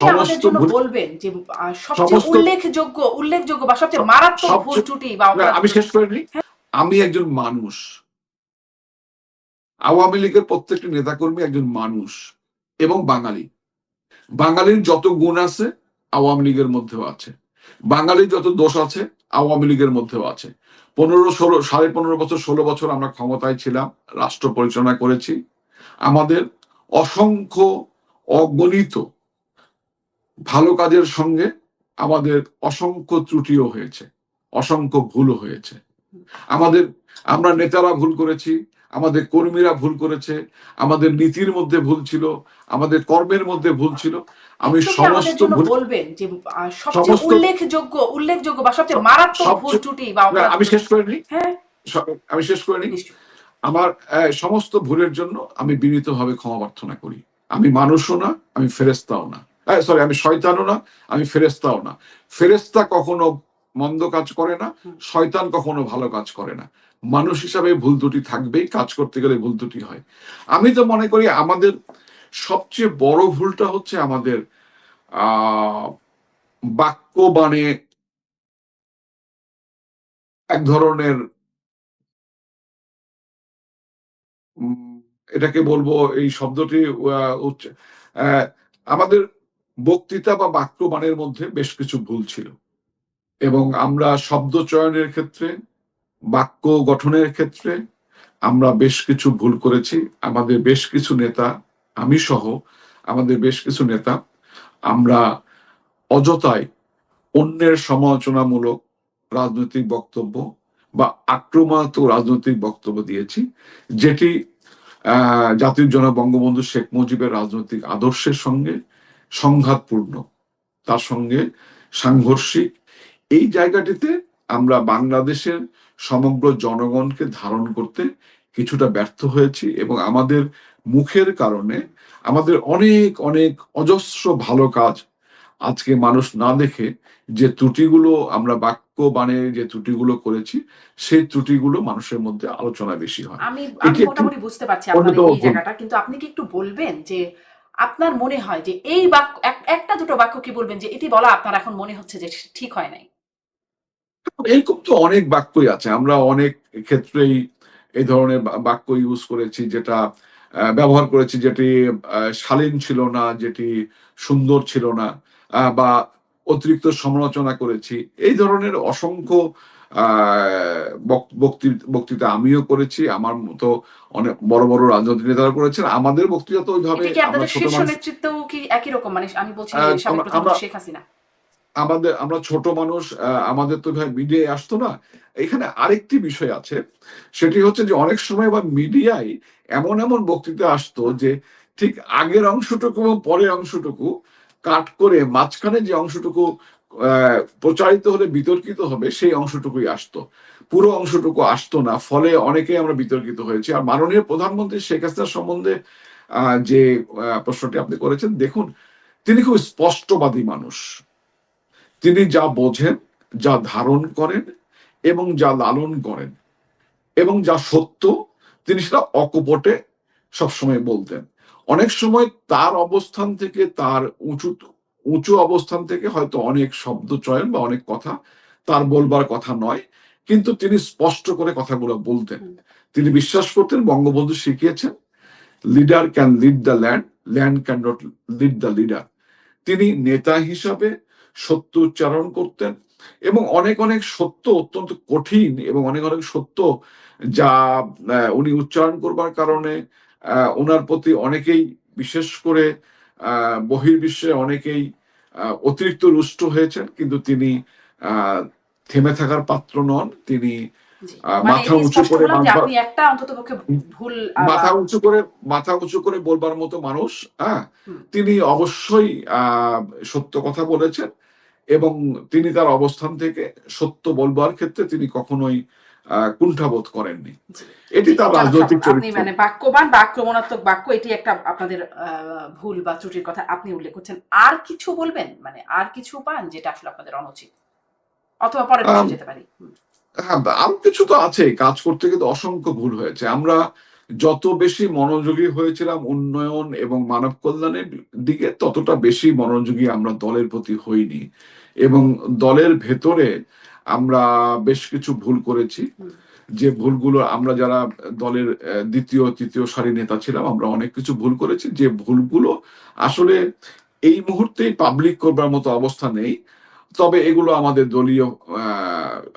আমাদের জন্য বলবেন যে সবচেয়ে উল্লেখযোগ্য উল্লেখযোগ্য বা সবচেয়ে মারাত্মক ভুল ত্রুটি বা আমি শেষ করে নিই আমি একজন মানুষ। আওয়ামী লীগের প্রত্যেকটি নেতাকর্মী একজন মানুষ এবং বাঙালি। বাঙালির যত গুণ আছে আওয়ামী লীগের মধ্যেও আছে। বাঙালির যত দোষ আছে আওয়ামী লীগের মধ্যেও আছে। পনেরো ষোলো সাড়ে পনেরো বছর ষোলো বছর আমরা ক্ষমতায় ছিলাম রাষ্ট্র পরিচালনা করেছি। আমাদের অসংখ্য অগণিত ভালো কাজের সঙ্গে আমাদের অসংখ্য ত্রুটিও হয়েছে অসংখ্য ভুলও হয়েছে। আমাদের আমরা নেতারা ভুল করেছি আমাদের কর্মীরা ভুল করেছে আমাদের নীতির মধ্যে ভুল ছিল আমাদের কর্মের মধ্যে ভুল ছিল। আমি সমস্ত বলবেন যে সবচেয়ে উল্লেখযোগ্য উল্লেখযোগ্য বা সবচেয়ে মারাত্মক ভুল ত্রুটি বা আমি শেষ করে নিই হ্যাঁ আমি শেষ করে নিই আমার সমস্ত ভুলের জন্য আমি বিনীতভাবে ক্ষমা প্রার্থনা করি। আমি মানুষও না আমি ফেরেস্তাও না। সরি আমি শয়তানও না আমি ফেরেস্তাও না। ফেরেস্তা কখনো মন্দ কাজ করে না শয়তান কখনো ভালো কাজ করে না। মানুষ হিসাবে ভুল ত্রুটি থাকবেই কাজ করতে গেলে ভুল ত্রুটি হয়। আমি তো মনে করি আমাদের সবচেয়ে বড় ভুলটা হচ্ছে আমাদের আহ বাক্য বাণে এক ধরনের এটাকে বলব এই শব্দটি আমাদের বক্তৃতা বা বাক্য বাণের মধ্যে বেশ কিছু ভুল ছিল। এবং আমরা শব্দ চয়নের ক্ষেত্রে বাক্য গঠনের ক্ষেত্রে আমরা বেশ কিছু ভুল করেছি। আমাদের বেশ কিছু নেতা আমি সহ আমাদের বেশ কিছু নেতা আমরা অযথায় অন্যের সমালোচনামূলক রাজনৈতিক বক্তব্য বা আক্রমণাত্মক রাজনৈতিক বক্তব্য দিয়েছি যেটি আহ, জাতির জনক বঙ্গবন্ধু শেখ মুজিবের রাজনৈতিক আদর্শের সঙ্গে সংঘাতপূর্ণ। তার সঙ্গে সাংঘর্ষিক। এই জায়গাটিতে আমরা বাংলাদেশের সমগ্র জনগণকে ধারণ করতে কিছুটা ব্যর্থ হয়েছি এবং আমাদের মুখের কারণে আমাদের অনেক অনেক অজস্র ভালো কাজ আজকে মানুষ না দেখে যে ত্রুটিগুলো আমরা বাক্য বাণে যে ত্রুটিগুলো করেছি সেই ত্রুটিগুলো মানুষের মধ্যে আলোচনা বেশি হয়। আমি আমি মোটামুটি বুঝতে পারছি আপনার এই জায়গাটা। কিন্তু আপনি কি একটু বলবেন যে আপনার মনে হয় যে এই বাক্য একটা দুটো বাক্য কি বলবেন যে এটি বলা আপনার এখন মনে হচ্ছে যে ঠিক হয় নাই? এরকম তো অনেক বাক্যই আছে। আমরা অনেক ক্ষেত্রেই এই ধরনের বাক্য ইউজ করেছি যেটা ব্যবহার করেছি যেটি শালীন ছিল না, যেটি সুন্দর ছিল না বা অতিরিক্ত সমালোচনা করেছি। এই ধরনের অসংখ্য বক্তৃতা আমিও করেছি আমার মতো অনেক বড় বড় রাজনৈতিক নেতারা করেছেন। আমাদের বক্তৃতা তো ওইভাবে মানে আমাদের আমরা ছোট মানুষ আমাদের তো ভাই মিডিয়ায় আসতো না। এখানে আরেকটি বিষয় আছে সেটি হচ্ছে যে অনেক সময় বা মিডিয়ায় এমন এমন বক্তৃতা আসতো যে ঠিক আগের অংশটুকু এবং পরের অংশটুকু কাট করে মাঝখানে যে অংশটুকু প্রচারিত হলে বিতর্কিত হবে, সেই অংশটুকুই আসতো। পুরো অংশটুকু আসতো না, ফলে অনেকেই আমরা বিতর্কিত হয়েছি। আর মাননীয় প্রধানমন্ত্রী শেখ হাসিনা সম্বন্ধে যে প্রশ্নটি আপনি করেছেন, দেখুন, তিনি খুব স্পষ্টবাদী মানুষ। তিনি যা বোঝেন, যা ধারণ করেন এবং যা লালন করেন এবং যা সত্য, তিনি সেটা অকপটে সবসময় বলতেন। অনেক সময় তার অবস্থান থেকে তার উঁচু উঁচু অবস্থান থেকে হয়তো অনেক শব্দ চয়ন বা অনেক কথা তার বলবার কথা নয় কিন্তু তিনি স্পষ্ট করে কথাগুলো বলতেন। তিনি বিশ্বাস করতেন বঙ্গবন্ধু শিখিয়েছেন leader can lead the land land can not lead the leader তিনি নেতা হিসাবে সত্য উচ্চারণ করতেন এবং অনেক অনেক সত্য অত্যন্ত কঠিন এবং অনেক অনেক সত্য যা উনি উচ্চারণ করবার কারণে আহ, ওনার প্রতি অনেকেই বিশেষ করে আহ, বহির্বিশ্বে অনেকেই অতিরিক্ত রুষ্ট হয়েছেন কিন্তু তিনি থেমে থাকার পাত্র নন। তিনি মানে মাথা উঁচু করে মাথা উঁচু করে মাথা উঁচু করে বলবার মতো মানুষ হ্যাঁ? তিনি অবশ্যই আহ, সত্য কথা বলেছেন এবং তিনি তার অবস্থান থেকে সত্য বলবার ক্ষেত্রে তিনি কখনোই আহ, কুণ্ঠাবোধ করেননি। এটি তার রাজনৈতিক চরিত্র। মানে বাক্যবান বা আক্রমণাত্মক বাক্য এটি একটা আপনাদের ভুল বা ত্রুটির কথা আপনি উল্লেখ করছেন। আর কিছু বলবেন? মানে আর কিছু পান যেটা আসলে আপনাদের অনুচিত? অথবা পরে যেতে পারি। হ্যাঁ আরও কিছু তো আছে কাজ করতে কিন্তু অসংখ্য ভুল হয়েছে। আমরা যত বেশি মনোযোগী হয়েছিলাম উন্নয়ন এবং মানব কল্যাণের দিকে ততটা বেশি মনোযোগী আমরা দলের প্রতি হইনি। এবং দলের ভেতরে আমরা বেশ কিছু ভুল করেছি। যে ভুলগুলো আমরা যারা দলের দ্বিতীয় তৃতীয় সারি নেতা ছিলাম আমরা অনেক কিছু ভুল করেছি। যে ভুলগুলো আসলে এই মুহূর্তে পাবলিক করবার মতো অবস্থা নেই। তবে এগুলো আমাদের দলীয়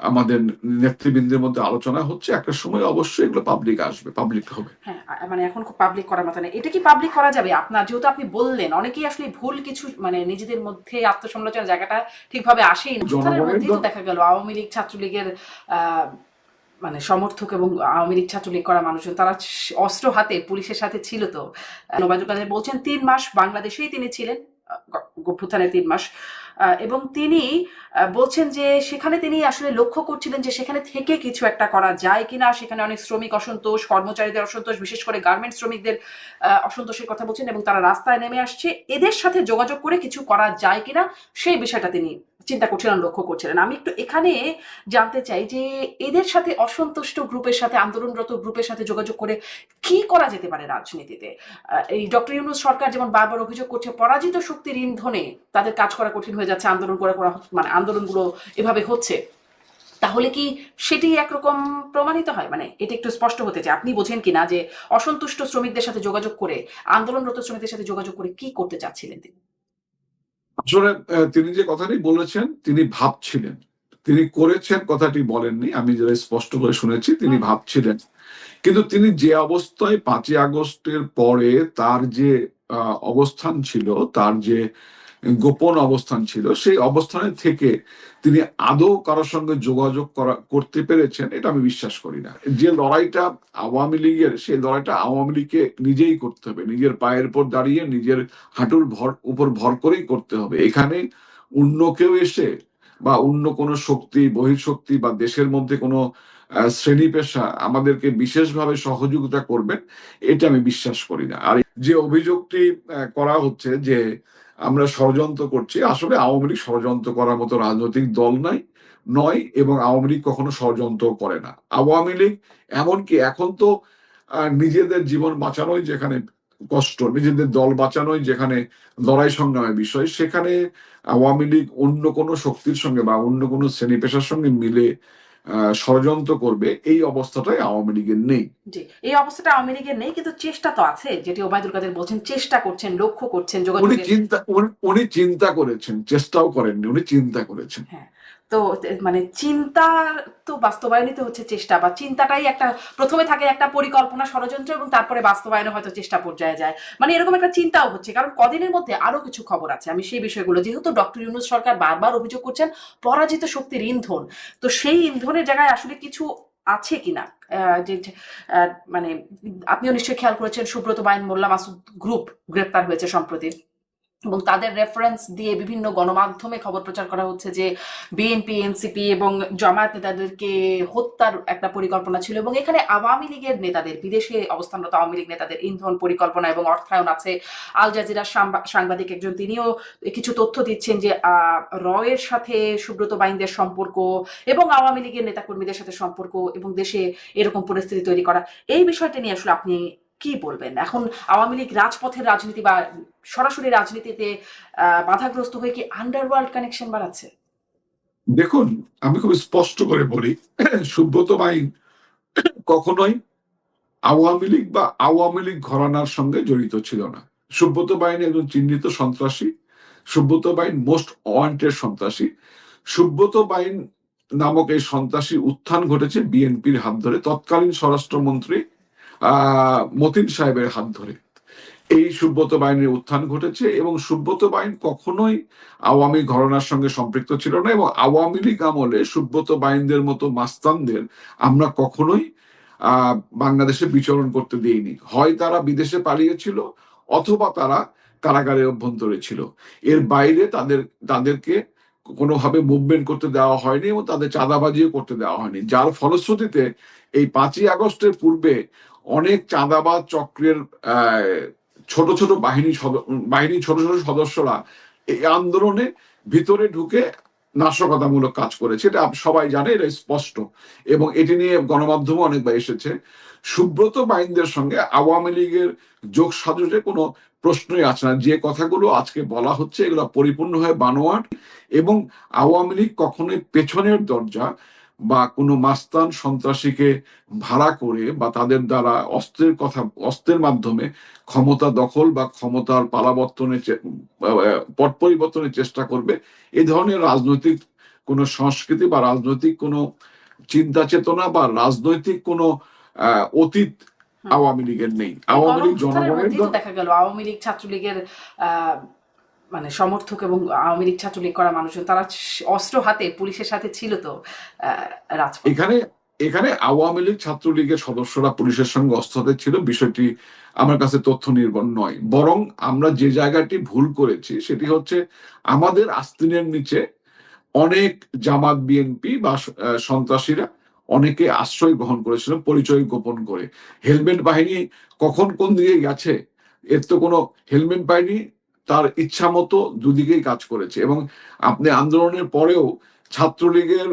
আমাদের নেতৃবৃন্দের মধ্যে আলোচনা হচ্ছে। একটা সময় অবশ্যই এগুলো পাবলিক আসবে পাবলিক হবে। হ্যাঁ মানে এখন খুব পাবলিক করার মতো এটা কি পাবলিক করা যাবে? আপনার যেহেতু আপনি বললেন অনেকেই আসলে ভুল কিছু মানে নিজেদের মধ্যে আত্মসমালোচনার জায়গাটা ঠিকভাবে আসেই না। মধ্যেই তো দেখা গেল আওয়ামী লীগ ছাত্রলীগের আহ, মানে সমর্থক এবং আওয়ামী লীগ ছাত্রলীগ করা মানুষজন তারা অস্ত্র হাতে পুলিশের সাথে ছিল তো। কাদের বলছেন তিন মাস বাংলাদেশেই তিনি ছিলেন। গভ্যুত্থানের তিন মাস। এবং তিনি বলছেন যে সেখানে তিনি আসলে লক্ষ্য করছিলেন যে সেখানে থেকে কিছু একটা করা যায় কিনা। সেখানে অনেক শ্রমিক অসন্তোষ, কর্মচারীদের অসন্তোষ, বিশেষ করে গার্মেন্ট শ্রমিকদের অসন্তোষের কথা বলছেন এবং তারা রাস্তায় নেমে আসছে। এদের সাথে যোগাযোগ করে কিছু করা যায় কিনা সেই বিষয়টা তিনি চিন্তা করছিলেন লক্ষ্য করছিলেন। আমি একটু এখানে জানতে চাই যে এদের সাথে অসন্তুষ্ট গ্রুপের সাথে, আন্দোলনরত গ্রুপের সাথে যোগাযোগ করে কি করা যেতে পারে রাজনীতিতে? এই ডক্টর ইউনুস সরকার যেমন বারবার অভিযোগ করছে, পরাজিত শক্তির ইন্ধনে তাদের কাজ করা কঠিন হয়ে যাচ্ছে, আন্দোলন করা করা মানে আন্দোলনগুলো এভাবে হচ্ছে, তাহলে কি সেটি একরকম প্রমাণিত হয়? মানে এটা একটু স্পষ্ট হতে চাই। আপনি বোঝেন কিনা যে অসন্তুষ্ট শ্রমিকদের সাথে যোগাযোগ করে, আন্দোলনরত শ্রমিকদের সাথে যোগাযোগ করে কি করতে চাচ্ছিলেন তিনি? আসলে আহ, তিনি যে কথাটি বলেছেন তিনি ভাবছিলেন। তিনি করেছেন কথাটি বলেননি আমি যেটা স্পষ্ট করে শুনেছি তিনি ভাবছিলেন। কিন্তু তিনি যে অবস্থায় পাঁচই আগস্টের পরে তার যে আহ, অবস্থান ছিল তার যে গোপন অবস্থান ছিল। সেই অবস্থানে থেকে তিনি আদৌ কারোর সঙ্গে যোগাযোগ করা, করতে পেরেছেন এটা আমি বিশ্বাস করি না। যে লড়াইটা আওয়ামী লীগের, সেই লড়াইটা আওয়ামী লীগকে নিজেই করতে হবে। নিজের পায়ের উপর দাঁড়িয়ে নিজের হাঁটুর ভর, উপর ভর করেই করতে হবে। এখানে অন্য কেউ এসে বা অন্য কোনো শক্তি, বহিঃশক্তি বা দেশের মধ্যে কোনো শ্রেণি পেশা আমাদেরকে বিশেষভাবে সহযোগিতা করবেন, এটা আমি বিশ্বাস করি না। আর যে অভিযোগটি করা হচ্ছে যে আমরা ষড়যন্ত্র করছি। আসলে আওয়ামী লীগ ষড়যন্ত্র করার মতো রাজনৈতিক দল নাই, নয় এবং আওয়ামী লীগ কখনো ষড়যন্ত্র করে না। আওয়ামী লীগ এমনকি এখন তো নিজেদের জীবন বাঁচানোই যেখানে কষ্ট, নিজেদের দল বাঁচানোই যেখানে লড়াই সংগ্রামের বিষয়, সেখানে আওয়ামী লীগ অন্য কোনো শক্তির সঙ্গে বা অন্য কোনো শ্রেণি পেশার সঙ্গে মিলে ষড়যন্ত্র করবে এই অবস্থাটাই আওয়ামী লীগের নেই। জি এই অবস্থাটা আওয়ামী লীগের নেই কিন্তু চেষ্টা তো আছে যেটি ওবায়দুল কাদের বলছেন চেষ্টা করছেন লক্ষ্য করছেন উনি চিন্তা উনি- চিন্তা করেছেন চেষ্টাও করেননি উনি চিন্তা করেছেন। তো তে- মানে চিন্তা তো বাস্তবায়নিত হচ্ছে চেষ্টা বা চিন্তাটাই একটা, প্রথমে থাকে একটা পরিকল্পনা ষড়যন্ত্র এবং তারপরে বাস্তবায়নে হয়তো চেষ্টা পর্যায়ে যায়। মানে এরকম একটা চিন্তাও হচ্ছে, কারণ কদিনের মধ্যে আরও কিছু খবর আছে। আমি সেই বিষয়গুলো, যেহেতু ডক্টর ইউনুস সরকার বারবার অভিযোগ করছেন পরাজিত শক্তির ইন্ধন, তো সেই ইন্ধনের জায়গায় আসলে কিছু আছে কিনা? যে মানে আপনিও নিশ্চয়ই খেয়াল করেছেন, সুব্রত বাইন মোল্লা মাসুদ গ্রুপ গ্রেপ্তার হয়েছে সম্প্রতি। এবং তাদের রেফারেন্স দিয়ে বিভিন্ন গণমাধ্যমে খবর প্রচার করা হচ্ছে যে বিএনপি এনসিপি এবং জামায়াত নেতাদেরকে হত্যার একটা পরিকল্পনা ছিল এবং এখানে আওয়ামী লীগের নেতাদের, বিদেশে অবস্থানরত আওয়ামী লীগ নেতাদের ইন্ধন পরিকল্পনা এবং অর্থায়ন আছে। আল জাজিরা সাংবা- সাংবাদিক একজন, তিনিও কিছু তথ্য দিচ্ছেন যে রয়ের সাথে সুব্রত বাইনদের সম্পর্ক এবং আওয়ামী লীগের নেতাকর্মীদের সাথে সম্পর্ক এবং দেশে এরকম পরিস্থিতি তৈরি করা। এই বিষয়টা নিয়ে আসলে আপনি কি বলবেন? এখন আওয়ামী লীগ রাজপথের রাজনীতি বা সরাসরি রাজনীতিতে বাধাগ্রস্ত হয়ে কি আন্ডারওয়ার্ল্ড কানেকশন বাড়াচ্ছে? দেখুন, আমি খুব স্পষ্ট করে বলি, সুব্রত বাইন কখনোই আওয়ামী লীগ বা আওয়ামী লীগ ঘরানার সঙ্গে জড়িত ছিল না। সুব্রত বাইন একজন চিহ্নিত সন্ত্রাসী, সুব্রত বাইন মোস্ট ওয়ান্টেড সন্ত্রাসী। সুব্রত বাইন নামক এই সন্ত্রাসী উত্থান ঘটেছে বিএনপির হাত ধরে। তৎকালীন স্বরাষ্ট্রমন্ত্রী মতিন সাহেবের হাত ধরে। এই সুব্রত বাইনের উত্থান ঘটেছে এবং সুব্রত বাইন কখনোই আওয়ামী ঘরানার সঙ্গে সম্পৃক্ত ছিল না এবং আওয়ামী লীগ আমলে সুব্রত বাইনদের মতো মাস্তানদের আমরা কখনোই বাংলাদেশে বিচরণ করতে দিইনি। হয় তারা বিদেশে পালিয়েছিল অথবা তারা কারাগারে অভ্যন্তরে ছিল। এর বাইরে তাদের, তাদেরকে কোনোভাবে মুভমেন্ট করতে দেওয়া হয়নি এবং তাদের চাঁদাবাজিও করতে দেওয়া হয়নি। যার ফলশ্রুতিতে এই পাঁচই আগস্টের পূর্বে অনেক চাঁদাবাজ চক্রের ছোট ছোট বাহিনী বাহিনী ছোট ছোট সদস্যরা এই আন্দোলনে ভিতরে ঢুকে নাশকতামূলক কাজ করেছে। এটা সবাই জানে, এটা স্পষ্ট এবং এটি নিয়ে গণমাধ্যমে অনেকবার এসেছে। সুব্রত বাইনদের সঙ্গে আওয়ামী লীগের যোগ সাজসে কোনো প্রশ্নই আছে না যে কথাগুলো আজকে বলা হচ্ছে, এগুলো পরিপূর্ণ পরিপূর্ণভাবে বানোয়াট এবং আওয়ামী লীগ কখনোই পেছনের দরজা বা কোনো মাস্তান সন্ত্রাসীকে ভাড়া করে বা তাদের দ্বারা অস্ত্রের কথা, অস্ত্রের মাধ্যমে ক্ষমতা দখল বা ক্ষমতার পালাবর্তনের পট পরিবর্তনের চেষ্টা করবে এই ধরনের রাজনৈতিক কোনো সংস্কৃতি বা রাজনৈতিক কোনো চিন্তা চেতনা বা রাজনৈতিক কোনো অতীত। আওয়ামী লীগের নেই। আওয়ামী লীগ জনগণের দেখা গেল আওয়ামী লীগ ছাত্রলীগের মানে সমর্থক এবং আওয়ামী লীগ ছাত্রলীগ করা মানুষজন তারা অস্ত্র হাতে পুলিশের সাথে ছিল তো এখানে এখানে আওয়ামী লীগ ছাত্রলীগের সদস্যরা পুলিশের সঙ্গে অস্ত্রতে ছিল বিষয়টি আমার কাছে তথ্য নির্ভর নয়। বরং আমরা যে জায়গাটি ভুল করেছি সেটি হচ্ছে আমাদের আস্তিনের নিচে অনেক জামাত বিএনপি বা সন্ত্রাসীরা অনেকে আশ্রয় গ্রহণ করেছিল পরিচয় গোপন করে। হেলমেট বাহিনী কখন কোন দিকে গেছে এর তো কোনো হেলমেট বাহিনী তার ইচ্ছা মতো দুদিকেই কাজ করেছে। এবং আপনি আন্দোলনের পরেও ছাত্রলীগের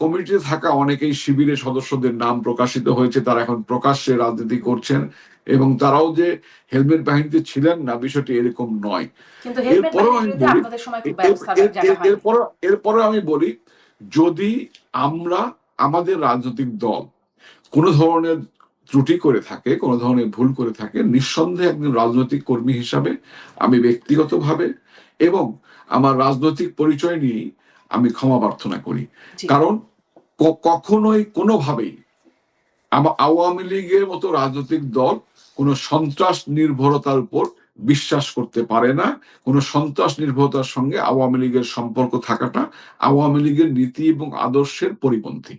কমিটিতে থাকা অনেকেই শিবিরের সদস্যদের নাম প্রকাশিত হয়েছে তারা এখন প্রকাশ্যে রাজনীতি করছেন এবং তারাও যে হেলমেট বাহিনীতে ছিলেন না বিষয়টি এরকম নয়। এরপরেও আমি বলি, এরপরে আমি বলি যদি আমরা আমাদের রাজনৈতিক দল কোনো ধরনের ত্রুটি করে থাকে কোনো ধরনের ভুল করে থাকে নিঃসন্দেহে একজন রাজনৈতিক কর্মী হিসাবে আমি ব্যক্তিগতভাবে এবং আমার রাজনৈতিক পরিচয় নিয়েই আমি ক্ষমা প্রার্থনা করি। কারণ কখনোই কোনোভাবেই আমা- আওয়ামী লীগের মতো রাজনৈতিক দল কোনো সন্ত্রাস নির্ভরতার উপর বিশ্বাস করতে পারে না, কোনো সন্ত্রাস নির্ভরতার সঙ্গে আওয়ামী লীগের সম্পর্ক থাকাটা আওয়ামী লীগের নীতি এবং আদর্শের পরিপন্থী।